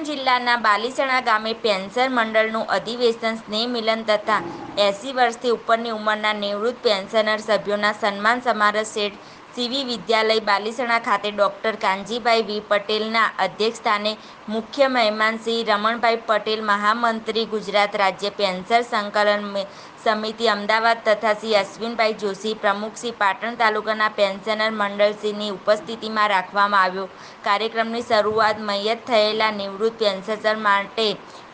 જિલ્લાના બાલીસણા ગામે પેન્શન મંડળનું અધિવેશન સ્નેહ મિલન તથા એંસી વર્ષથી ઉપરની ઉંમરના નિવૃત્ત પેન્શનર સભ્યોના સન્માન સમારોહ શેઠ સીવી વિદ્યાલય બાલીસણા ખાતે ડોક્ટર કાનજીભાઈ વી પટેલના અધ્યક્ષસ્થાને મુખ્ય મહેમાન શ્રી રમણભાઈ પટેલ, મહામંત્રી ગુજરાત રાજ્ય પેન્શન સંકલન સમિતિ અમદાવાદ તથા શ્રી અશ્વિનભાઈ જોશી, પ્રમુખ શ્રી પાટણ તાલુકાના પેન્શનર મંડળશ્રીની ઉપસ્થિતિમાં રાખવામાં આવ્યો. કાર્યક્રમની શરૂઆત મૈયત થયેલા નિવૃત્ત પેન્શનર માટે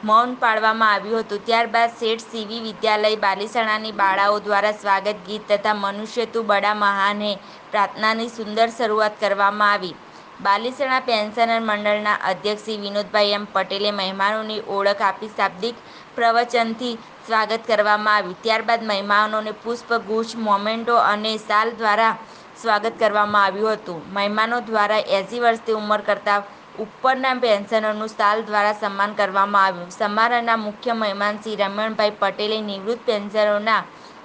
મૌન પાળવામાં આવ્યું હતું. ત્યારબાદ શેઠ સીવી વિદ્યાલય બાલીસણાની બાળાઓ દ્વારા સ્વાગત ગીત તથા મનુષ્ય તું બડા મહાને પ્રાર્થનાની સુંદર શરૂઆત કરવામાં આવી. બાલીસણા પેન્શનર મંડળના અધ્યક્ષ શ્રી વિનોદભાઈ એમ પટેલે મહેમાનોની ઓળખ આપી શાબ્દિક પ્રવચનથી સ્વાગત કરવામાં આવ્યું. ત્યારબાદ મહેમાનોને પુષ્પગુચ્છ મોમેન્ટો અને શાલ દ્વારા સ્વાગત કરવામાં આવ્યું હતું. મહેમાનો દ્વારા એંસી વર્ષથી ઉંમર કરતાં ઉપરના પેન્શનરનું શાલ દ્વારા સન્માન કરવામાં આવ્યું. સમારોહના મુખ્ય મહેમાન શ્રી રમણભાઈ પટેલે નિવૃત્ત પેન્શનરોના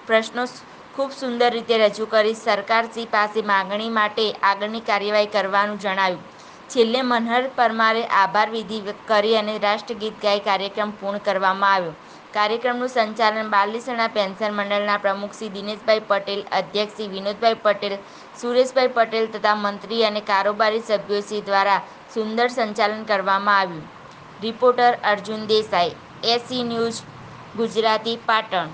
પ્રશ્નો ખૂબ સુંદર રીતે રજૂ કરી સરકારશ્રી પાસે માગણી માટે આગળની કાર્યવાહી કરવાનું જણાવ્યું. છેલ્લે મનહર પરમારે આભાર વિધિ કરી અને રાષ્ટ્રગીત ગાઈ કાર્યક્રમ પૂર્ણ કરવામાં આવ્યો. કાર્યક્રમનું સંચાલન બાલીસણા પેન્શન મંડળના પ્રમુખ શ્રી દિનેશભાઈ પટેલ, અધ્યક્ષ શ્રી વિનોદભાઈ પટેલ, સુરેશભાઈ પટેલ તથા મંત્રી અને કારોબારી સભ્યોશ્રી દ્વારા સુંદર સંચાલન કરવામાં આવ્યું. Reporter Arjun Desai, AC news, Gujarati Patan.